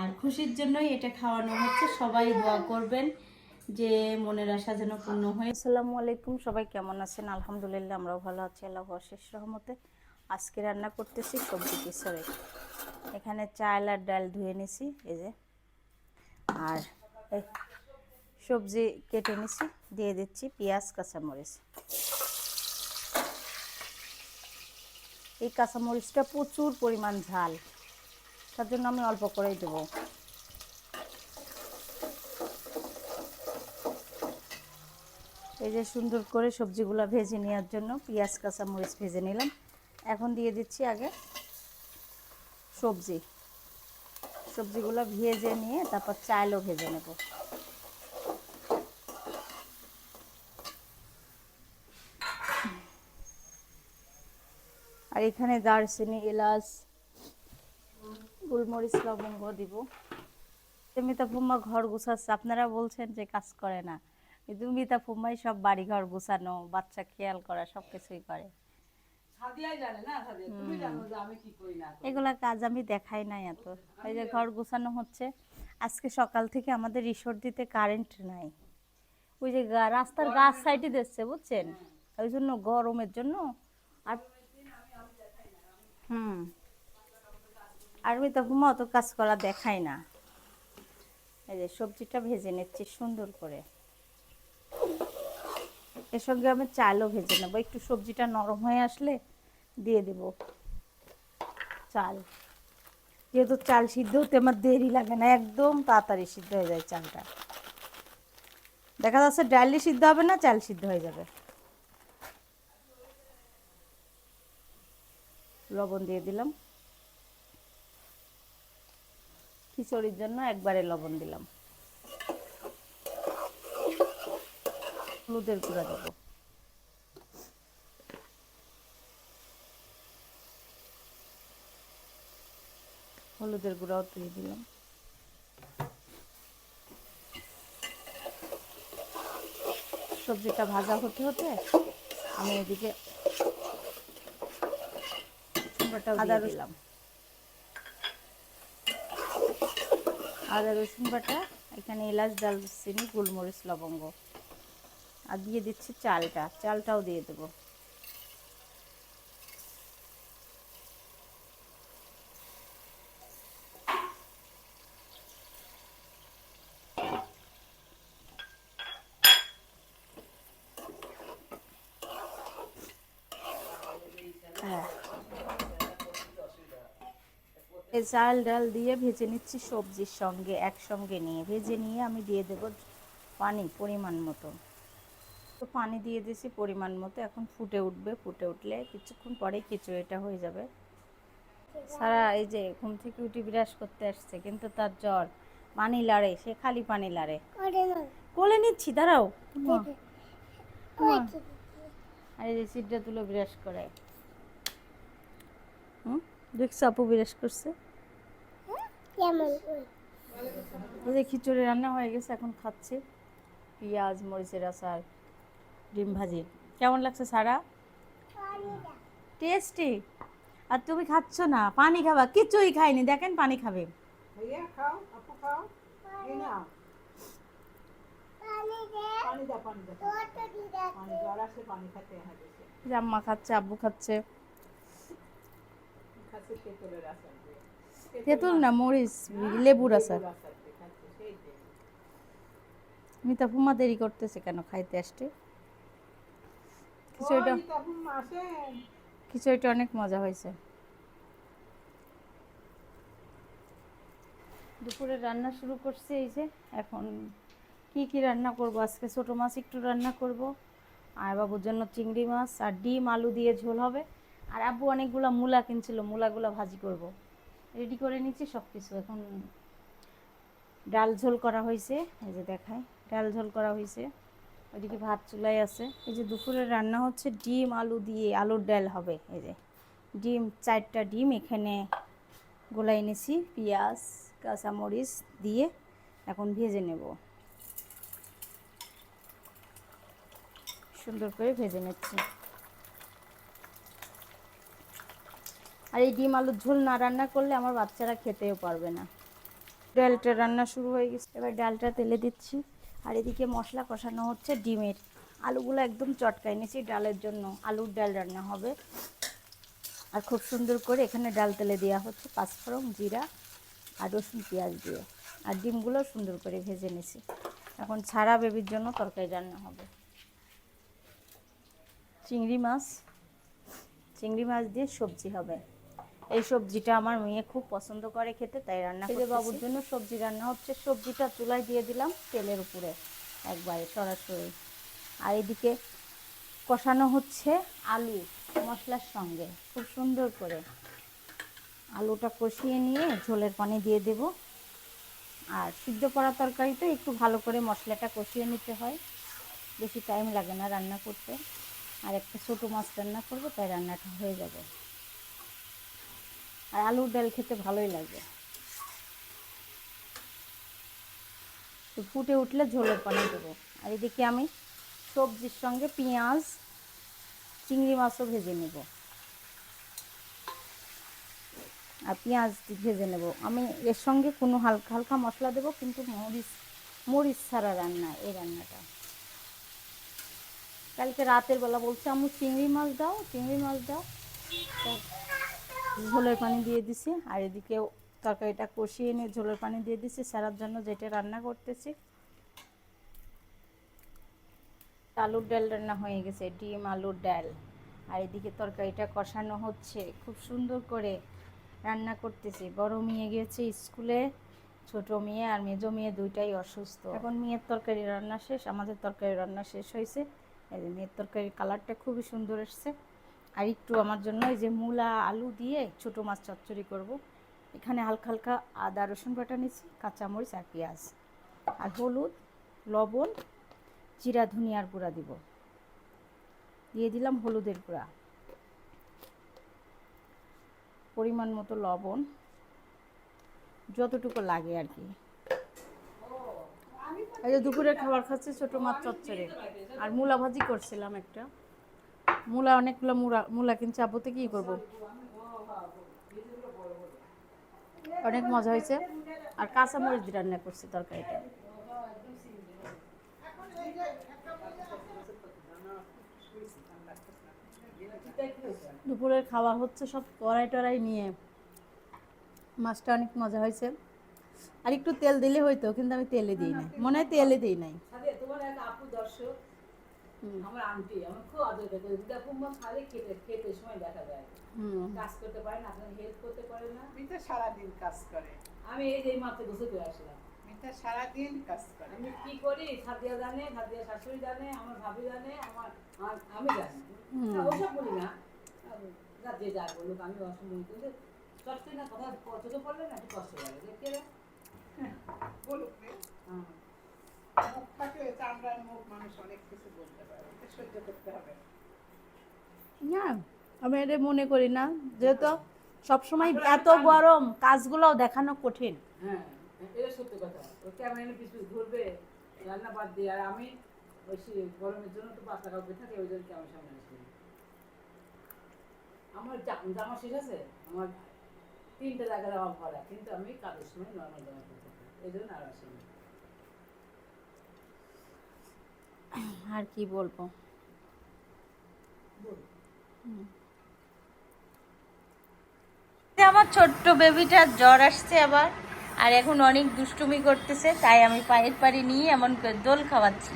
আর খুশির জন্যই এটা খাওয়ানো হচ্ছে। সবাই দোয়া করবেন যে মনের আশা যেন পূর্ণ হয়। আসসালামু আলাইকুম, সবাই কেমন আছেন? আলহামদুলিল্লাহ আমরাও ভালো আছি আল্লাহ অশেষ রহমতে। আজকে রান্না করতেছি সবজি কিশোরে। এখানে চাল আর ডাল ধুয়ে নিছি, এই যে। আর সবজি কেটে নিছি, দিয়ে দিচ্ছি পেঁয়াজ, কাঁচামরিচ। এই কাঁচামরিচটা প্রচুর পরিমাণ ঝাল। তার জন্য আমি অল্প করেই দেবো। এই যে সুন্দর করে সবজিগুলো ভেজে নেওয়ার জন্য পেঁয়াজ কাঁচা মরিচ ভেজে নিলাম। এখন দিয়ে দিচ্ছি আগে সবজি। সবজিগুলো ভেজে নিয়ে তারপর চালও ভেজে নেব। আর এখানে দারচিনি, এলাচ গোলমরিচ লবঙ্গ দিব। মিতা ফুম্মা ঘর গুছাচ্ছে। আপনারা বলছেন যে কাজ করে না। কিন্তু মিতা ফুম্মাই সব বাড়ি ঘর গুছানো বাচ্চা খেয়াল করা সব কিছুই করে এগুলা কাজ আমি দেখাই নাই এত। এই যে ঘর গুছানো হচ্ছে। আজকে সকাল থেকে আমাদের রিসোর্ট দিতে কারেন্ট নাই। ওই যে রাস্তার গাছ সাইডে দিচ্ছে বুঝছেন? ওই জন্য গরমের জন্য আর হুম। আর মিতা ফুম্মা অত কাজ করা দেখাই না। এই যে সবজিটা ভেজে নিচ্ছি সুন্দর করে। এর সঙ্গে আমি চালও ভেজে নেব। একটু সবজিটা নরম হয়ে আসলে দিয়ে দেব চাল। যেহেতু চাল সিদ্ধ হতে আমার দেরি লাগে না, একদম তাড়াতাড়ি সিদ্ধ হয়ে যায় চালটা। দেখা যাচ্ছে ডালি সিদ্ধ হবে না, চাল সিদ্ধ হয়ে যাবে। লবণ দিয়ে দিলাম। খিচুড়ির জন্য একবারে লবণ দিলাম। হলুদের গুঁড়া দেবো। হলুদের গুঁড়াও দিয়ে দিলাম। সবজিটা ভাজা হতে হতে আমি এদিকে আদা দিলাম। আদা রসুন বাটা, এখানে এলাচ ডাল দালচিনি গোলমরিচ, লবঙ্গ। আর দিয়ে দিচ্ছি চালটা, চালটাও দিয়ে দেবো। এই চাল ডাল দিয়ে ভেজে নিচ্ছি সবজির সঙ্গে একসঙ্গে নিয়ে। ভেজে নিয়ে আমি দিয়ে দেব পানি পরিমাণ মতো। তো পানি দিয়ে দিয়েছি পরিমাণ মতো এখন ফুটে উঠবে। ফুটে উঠলে কিছুক্ষণ পরেই এটা হয়ে যাবে। সারা এই যে ঘুম থেকে উঠে বিরাস করতে আসছে কিন্তু তার জ্বর। পানি লাড়ে সে খালি পানি লাড়ে। কোলে নিচ্ছি দাঁড়াও। আর এই যে সিটটা তুলে বিরাস করে। হুম? দেখছ আপু বিরাজ করছে? এই খিচুড়ি রান্না হয়ে গেছে এখন খাচ্ছে। পেঁয়াজ মরিচের আচার ডিম ভাজি। কেমন লাগছে সারা? টেস্টি। আর তুমি খাচ্ছ না পানি খাবা কিছুই খাইনি দেখেন পানি খাবে। জাম্মা খাচ্ছে আব্বু খাচ্ছে। তেঁতুল না মরিচ লেবুর আচার মিতা ফুমা দেরি করতেছে কেন খাইতে আসতে খিচুড়িটা খিচুড়িটা অনেক মজা হয়েছে দুপুরে রান্না শুরু করছি এই যে এখন কি কি রান্না করব আজকে ছোটো মাছ একটু রান্না করব আর বাবুর জন্য চিংড়ি মাছ আর ডিম আলু দিয়ে ঝোল হবে আর আব্বু অনেকগুলো মূলা কিনছিল, মূলাগুলো ভাজি করব। রেডি করে নিচ্ছি সব কিছু এখন ডাল ঝোল করা হয়েছে এই যে দেখায় ডাল ঝোল করা হয়েছে ওইদিকে ভাত চুলাই আছে। এই যে দুপুরে রান্না হচ্ছে ডিম, আলু দিয়ে আলুর ডাল হবে, এই যে। ডিম, চারটা ডিম, এখানে গোলাই এনেছি, পেঁয়াজ, কাঁচামরিচ দিয়ে এখন ভেজে নেব। সুন্দর করে ভেজে নিচ্ছি। আর এই ডিম আলুর ঝোল না রান্না করলে আমার বাচ্চারা খেতেও পারবে না। ডালটা রান্না শুরু হয়ে গেছে। এবার ডালটা তেলে দিচ্ছি। আর এদিকে মশলা কষানো হচ্ছে ডিমের। আলুগুলো একদম চটকাই নিয়েছি ডালের জন্য। আলুর ডাল রান্না হবে। আর খুব সুন্দর করে এখানে ডাল তেলে দেওয়া হচ্ছে পাঁচফোড়ন জিরা আর রসুন পেঁয়াজ দিয়ে। আর ডিমগুলো সুন্দর করে ভেজে নিয়েছি। এখন ছাড়া বেবির জন্য তরকারি রান্না হবে। চিংড়ি মাছ। চিংড়ি মাছ দিয়ে সবজি হবে। এই সবজিটা আমার মেয়ে খুব পছন্দ করে খেতে তাই রান্না করে বাবুর জন্য সবজি রান্না হচ্ছে সবজিটা চুলায় দিয়ে দিলাম তেলের উপরে একবারে সরাসরি। আর এদিকে কষানো হচ্ছে আলু মশলার সঙ্গে খুব সুন্দর করে। আলুটা কষিয়ে নিয়ে ঝোলের পানি দিয়ে দেব। আর সিদ্ধ করা তরকারিতে একটু ভালো করে মশলাটা কষিয়ে নিতে হয়। বেশি টাইম লাগে না রান্না করতে। আর একটা ছোটো মাছ রান্না করব তাই রান্নাটা হয়ে যাবে। আর আলুর ডাল খেতে ভালোই লাগে। ফুটে উঠলে ঝোলের পানি দেবো। আর এদিকে আমি সবজির সঙ্গে পেঁয়াজ, চিংড়ি মাছও ভেজে নেব। আর পেঁয়াজ ভেজে নেব। আমি এর সঙ্গে কোনো হালকা হালকা মশলা দেবো, কিন্তু মরিচ মরিচ ছাড়া রান্না, এই রান্নাটা। কালকে রাতের বেলা বলছে আমি চিংড়ি মাছ দাও, চিংড়ি মাছ দাও। ঝোলের পানি দিয়ে দিছি, আর এদিকে তরকারিটা কষিয়ে নিয়ে ঝোলের পানি দিয়ে দিছি সারার জন্য যেটা রান্না করতেছি। আলুর ডাল রান্না হয়ে গেছে, ডিম, আলুর ডাল। আর এদিকে তরকারিটা কষানো হচ্ছে, খুব সুন্দর করে রান্না করতেছি। বড় মেয়ে গিয়েছে স্কুলে, ছোট মেয়ে আর মেজো মেয়ে দুইটাই অসুস্থ। এখন মেয়ের তরকারি রান্না শেষ, আমাদের তরকারি রান্না শেষ হয়েছে। মেয়ের তরকারির কালারটা খুবই সুন্দর এসছে। আর একটু আমার জন্য এই যে মূলা, আলু দিয়ে ছোট মাছ চচ্চড়ি করব। এখানে হালকা হালকা আদা, রসুন বাটা নিচ্ছি কাঁচামরিচ আর পেঁয়াজ। আর হলুদ, লবণ, জিরা, ধনিয়ার গুঁড়া দিব। দিয়ে দিলাম হলুদের গুঁড়া। পরিমাণ মতো লবণ, যতটুকু লাগে আর কি। এই যে দুপুরে খাবার খাচ্ছি, ছোট মাছ চচ্চড়ে। আর মূলা ভাজি করছিলাম একটা। মূলা, অনেকগুলো মূলা মূলা কিনছে আব্বুতে কি করব? অনেক মজা হয়েছে। আর কাঁচা মরিচ দিয়ে রান্না করছি তরকারিটা। দুপুরের খাওয়া হচ্ছে সব কড়াই টড়াই নিয়ে। মাছটা অনেক মজা হয়েছে। আর একটু তেল দিলে হইতো, কিন্তু আমি তেলে দিই নাই। মনে হয় তেলে দিই নাই। আমার আন্টি আমার খুব আদর করে দিদা কুম্ভ খালি খেতে খেতে সময় দেখা যায়। কাজ করতে পারে না আপনার হেল্প করতে পারে না। মিতা সারাদিন কাজ করে। আমি এই যে মাত্র গোসল করে আসলাম। মিতা সারাদিন কাজ করে। আমি কি করি? সাদিয়া জানে সাদিয়া শাশুড়ি জানে আমার ভাবি জানে আমার আমি জানি। ওসব বলি না। যা যে যা বলুক আমি অসম্ভব কিন্তু চটকে না কথা চোখে পড়লে না একটু কষ্ট লাগে। রে? বলুক হ্যাঁ। মুখ থাকলে চামড়ার মুখ মানুষ অনেক কিছু বলতে পারে সহ্য করতে হবে। না আমি এটা মনে করি না। যেহেতু সবসময় এত গরম কাজগুলোও দেখানো কঠিন। হ্যাঁ এটা সত্যি কথা। ও ক্যামেরা পিছু ঘুরবে রান্না বাদ দিয়ে আর আমি ওই গরমের জন্য তো পাতলা কাপড় থাকে ওই জন্য ক্যামেরা সামনে আসি আমার জামা শেষ আছে আমার তিনটে জায়গায় পরা কিন্তু আমি কাজের সময় নর্মাল জামা পরতে থাকি এই জন্য আর আসি না আর কি বলব? বল। আমার ছোট্ট বেবিটার জ্বর আসছে আবার, আর এখন অনেক দুষ্টুমি করতেছে, তাই আমি পায়ের পাড়ি নিয়ে এমন করে দোল খাওয়াচ্ছি।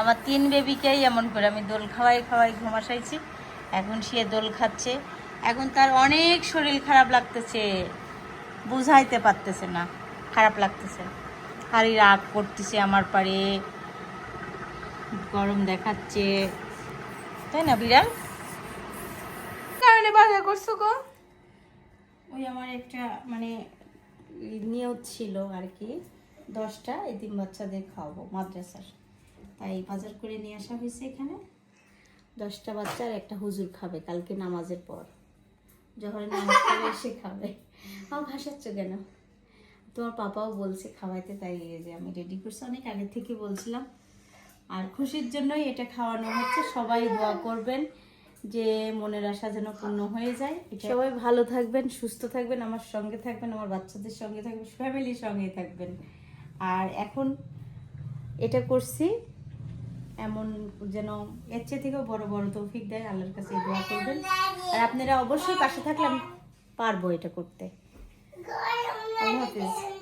আমার তিন বেবিকেই এমন করে আমি দোল খাওয়াই খাওয়াই ঘুমাসাইছি এখন সে দোল খাচ্ছে। এখন তার অনেক শরীর খারাপ লাগতেছে, বুঝাইতে পারতেছে না, খারাপ লাগতেছে। খালি রাগ করতেছে আমার পারে। গরম দেখাচ্ছে। তাই না, বিড়াল? কারণে বাজার করছ গো? ওই আমার একটা মানে নিয়ত ছিল আর কি, দশটা এই এদিন বাচ্চাদের খাওয়াবো মাদ্রাসার। তাই বাজার করে নিয়ে আসা হয়েছে এখানে। দশটা বাচ্চার একটা হুজুর খাবে কালকে নামাজের পর। যখন নামাজ পড়ে এসে খাবে। আমার ভাসাচ্ছ কেন? তোমার পাপাও বলছে খাওয়াইতে, তাই যে আমি রেডি করছি। অনেক আগে থেকে বলছিলাম আর খুশির জন্যই এটা খাওয়ানো হচ্ছে। সবাই দোয়া করবেন যে মনের আশা যেন পূর্ণ হয়ে যায়। সবাই ভালো থাকবেন, সুস্থ থাকবেন, আমার সঙ্গে থাকবেন, আমার বাচ্চাদের সঙ্গে থাকবেন, ফ্যামিলির সঙ্গে থাকবেন। আর এখন এটা করছি, এমন যেন এর চেয়ে থেকেও বড় বড় তৌফিক দেয় আল্লাহর কাছে দোয়া করবেন। আর আপনারা অবশ্যই পাশে থাকলে আমি পারব এটা করতে। আল্লাহ হাফিজ।